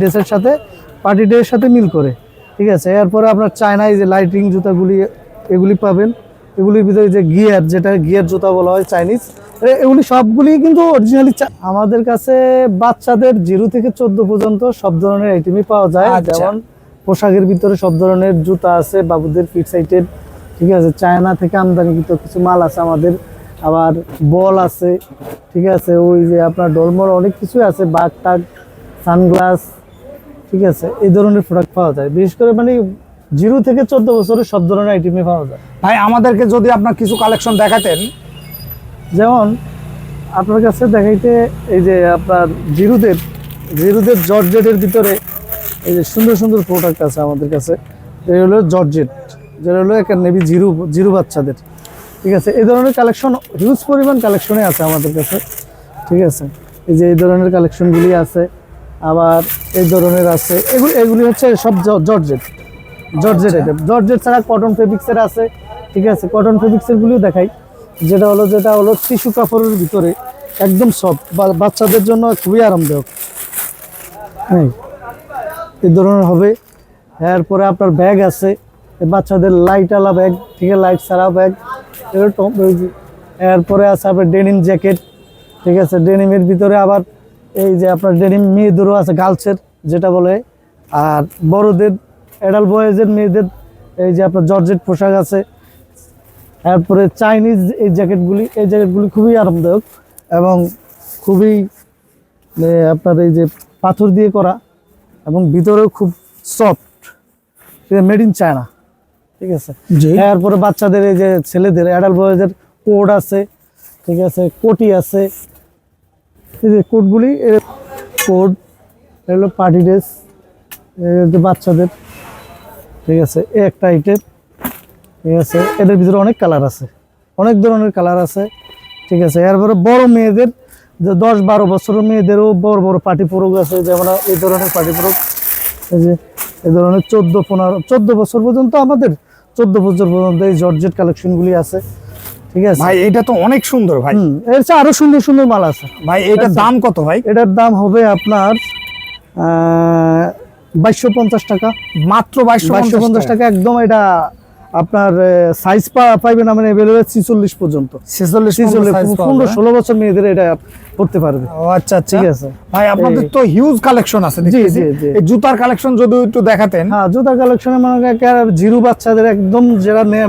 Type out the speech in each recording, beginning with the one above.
ড্রেসের সাথে পার্টি ড্রেসের সাথে মিল করে ঠিক আছে? এরপরে আপনার চায়নায় যে লাইটিং জুতাগুলি এগুলি পাবেন। এগুলির ভিতরে যে গিয়ার যেটা গিয়ার জুতা বলা হয় চাইনিজ এগুলি সবগুলি কিন্তু অরিজিনালি আমাদের কাছে বাচ্চাদের জিরো থেকে চোদ্দ পর্যন্ত সব ধরনের আইটেমই পাওয়া যায়। আচ্ছা। যেমন পোশাকের ভিতরে সব ধরনের জুতা আছে বাবুদের ফিক্স আইটেম ঠিক আছে? চায়না থেকে আমদানিকৃত কিছু মাল আছে আমাদের। আবার বল আছে ঠিক আছে? ওই যে আপনার ডলমল অনেক কিছু আছে বাঘ টাগ সানগ্লাস ঠিক আছে এই ধরনের প্রোডাক্ট পাওয়া যায়। বিশেষ করে মানে জিরো থেকে চোদ্দ বছরের সব ধরনের আইটেমে পাওয়া যায়। ভাই আমাদেরকে যদি আপনার কিছু কালেকশন দেখাতেন। যেমন আপনার কাছে দেখাইতে এই যে আপনার জিরুদের জিরুদের জর্জেটের ভিতরে এই যে সুন্দর সুন্দর প্রোডাক্ট আছে আমাদের কাছে। এই হলো জর্জেট যেটা হলো একটা নেবি জিরু জিরু বাচ্চাদের। ঠিক আছে এই ধরনের কালেকশন হিউজ পরিমাণ কালেকশনে আছে আমাদের কাছে। ঠিক আছে এই যে এই ধরনের কালেকশনগুলি আছে। আবার এই ধরনের আছে। এগুলি এগুলি হচ্ছে সব জর্জেট। জর্জেট আইটেম জর্জেট ছাড়া কটন ফেব্রিক্সের আছে। ঠিক আছে? কটন ফেব্রিক্সের গুলিও দেখাই। যেটা হলো যেটা হলো টিস্যু কাপড়ের ভিতরে একদম সব বাচ্চাদের জন্য খুবই আরামদায়ক। হ্যাঁ এই ধরনের হবে। এরপরে আপনার ব্যাগ আছে। বাচ্চাদের লাইট আলা ব্যাগ ঠিক আছে? লাইট ছাড়া ব্যাগ এরকম এরপরে আছে আপনার ডেনিম জ্যাকেট ঠিক আছে? ডেনিমের ভিতরে আবার এই যে আপনার ডেনিম মেয়েদেরও আছে গার্লসের যেটা বলে আর বড়দের অ্যাডাল বয়েজের মেয়েদের এই যে আপনার জর্জেট পোশাক আছে। তারপরে চাইনিজ এই জ্যাকেটগুলি এই জ্যাকেটগুলি খুবই আরামদায়ক এবং খুবই আপনার এই যে পাথর দিয়ে করা এবং ভিতরেও খুব সফট মেড ইন চায়না ঠিক আছে? জি। এরপরে বাচ্চাদের এই যে ছেলেদের অ্যাডাল্ট বয়েজের কোট আছে ঠিক আছে কোটি আছে এই যে কোটগুলি কোট এগুলো পার্টি ড্রেস বাচ্চাদের, ঠিক আছে, এই একটা আইটেম ঠিক আছে, এদের ভিতরে অনেক কালার আছে, অনেক ধরনের কালার আছে, ঠিক আছে, এরপরে বড় মেয়েদের, যে দশ বারো বছরের মেয়েদেরও বড় বড় পার্টি প্রোগ আছে, যেমন এই ধরনের পার্টি প্রোগ এই যে এই ধরনের চোদ্দ, পনেরো, চোদ্দ বছর পর্যন্ত আমাদের, চোদ্দ বছর পর্যন্ত এই জর্জেট কালেকশনগুলি আছে ঠিক আছে? ভাই এটা তো অনেক সুন্দর ভাই। এর চেয়ে আরও সুন্দর সুন্দর মাল আছে। ভাই এটার দাম কত ভাই? এটার দাম হবে আপনার বাইশশো পঞ্চাশ টাকা। মাত্র বাইশশো বাইশশো পঞ্চাশ টাকা একদম এটা আপনার সাইজ পাইবেন মানে অ্যাভেলেবেল ছিচল্লিশ পর্যন্ত। ছেচল্লিশ ছিচল্লিশ পনেরো ষোলো বছর মেয়েদের এটা পড়তে পারবে। ও আচ্ছা আচ্ছা। ঠিক আছে? ভাই আপনাদের তো হিউজ কালেকশন আছে জি, জি। এই জুতার কালেকশন যদি একটু দেখাতেন। হ্যাঁ জুতা কালেকশনে মনে জিরু বাচ্চাদের একদম নে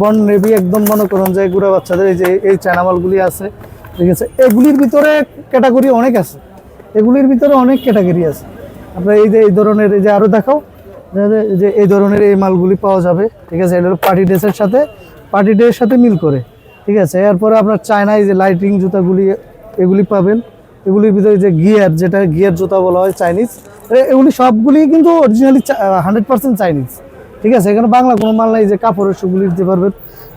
বন নেবি একদম মনে করুন যে গুড়া বাচ্চাদের এই যে, এই চায়না মালগুলি আছে, ঠিক আছে? এগুলির ভিতরে ক্যাটাগরি অনেক আছে। এগুলির ভিতরে অনেক ক্যাটাগরি আছে। আপনার এই যে, এই ধরনের এই যে আরও দেখাও, যে এই ধরনের এই মালগুলি পাওয়া যাবে, ঠিক আছে? এটা পার্টি ড্রেসের সাথে পার্টি ড্রেসের সাথে মিল করে, ঠিক আছে? এরপরে আপনার চায়নায় যে লাইটিং জুতাগুলি, এগুলি পাবেন। এগুলির ভিতরে যে গিয়ার যেটা গিয়ার জুতা বলা হয় চাইনিজ এগুলি সবগুলি কিন্তু অরিজিনালি হান্ড্রেড পার্সেন্ট চাইনিজ ঠিক আছে? এখানে বাংলা কোনো মাল নাই যে কাপড়ের সুগুলি দিতে পারবেন।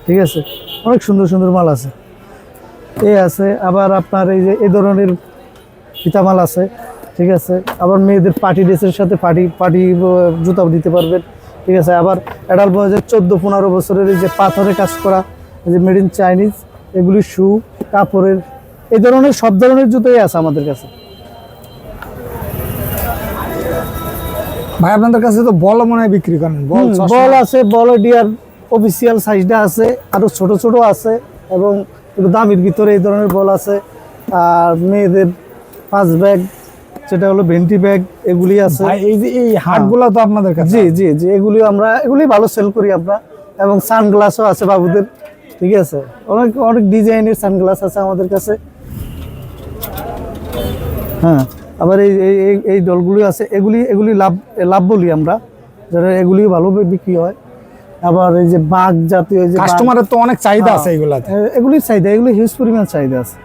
ঠিক আছে? অনেক সুন্দর সুন্দর মাল আছে। এই আছে, আবার আপনার এই যে এই ধরনের ফিতামাল আছে। ঠিক আছে? আবার মেয়েদের পার্টি ড্রেসের সাথে পার্টি পার্টি জুতাও দিতে পারবেন। ঠিক আছে? আবার অ্যাডাল্ট বয়সের চোদ্দ, পনেরো বছরের এই যে পাথরে কাজ করা যে মেড ইন চাইনিজ এগুলি শু কাপড়ের, এই ধরনের, সব ধরনের জুতোই আছে আমাদের কাছে। ভাই আপনাদের কাছে তো বল মনে হয় বিক্রি করেন। বল বল আছে বল ডিয়ার অফিসিয়াল সাইজটা আছে আরও ছোট ছোট আছে এবং একটু দামির ভিতরে এই ধরনের বল আছে। আর মেয়েদের পাঁচ ব্যাগ সেটা হলো ভেন্টি ব্যাগ এগুলি আছে। এই যে এই হাটগুলো তো আপনাদের কাছে জি জি জি এগুলি আমরা এগুলি ভালো সেল করি আমরা এবং সানগ্লাসও আছে বাবুদের ঠিক আছে? অনেক অনেক ডিজাইনের সানগ্লাস আছে আমাদের কাছে। হ্যাঁ। আবার এই এই- ডলগুলি আছে। এগুলি এগুলি লাভ লাভ বলি আমরা যারা এগুলি ভালো বিক্রি হয়। আবার এই যে বাঘ জাতীয় যে কাস্টমারের তো অনেক চাহিদা হ্যাঁ। আছে এগুলাতে। এ- এগুলির চাহিদা এগুলি হিউজ পরিমাণ চাহিদা আছে।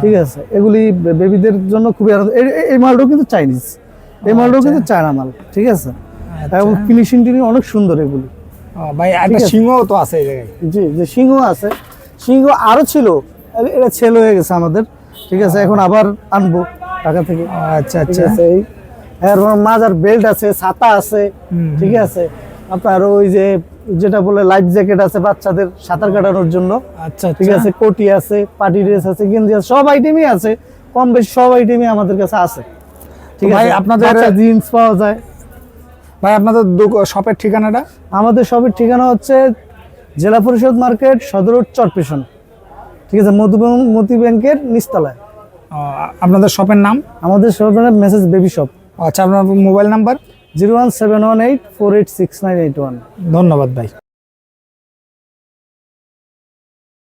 ঠিক আছে? এগুলি বেবিদের জন্য খুবই এই- মালটাও কিন্তু চাইনিজ এই মালটাও কিন্তু চায়না মাল ঠিক আছে? এবং ফিনিশিং টিনিং অনেক সুন্দর এগুলি। ও, ভাই একটা সিংহ তো আছে এই জায়গায়। জি যে সিংহ আছে। সিংহ আরও ছিল এটা ছেল হয়ে গেছে আমাদের। ঠিক আছে এখন আবার আনব। ঢাকা থেকে। আচ্ছা আচ্ছা। এই এরপর মাজার বেল্ট আছে ছাতা আছে ঠিক আছে। আপনার ওই যে যেটা বলে লাইফ জ্যাকেট আছে বাচ্চাদের সাঁতার কাটানোর জন্য। আচ্ছা ঠিক আছে কোটি আছে পার্টি ড্রেস আছে গেঞ্জি আছে সব আইটেমই আছে। কম বেশি সব আইটেমই আমাদের কাছে আছে। ঠিক আছে আপনাদের জিন্স পাওয়া যায়। ভাই আপনাদের শপের ঠিকানাটা? আমাদের শপের ঠিকানা হচ্ছে জেলা পরিষদ মার্কেট সদর রোড চরপেশন। ঠিক আছে মধু মতি ব্যাংকের নিচতলায়। আপনাদের শপের নাম? আমাদের শপের নাম মেসেজ বেবি শপ আচ্ছা আপনার mobile number? Zero one seven one eight four eight six nine eight one. ধন্যবাদ ভাই।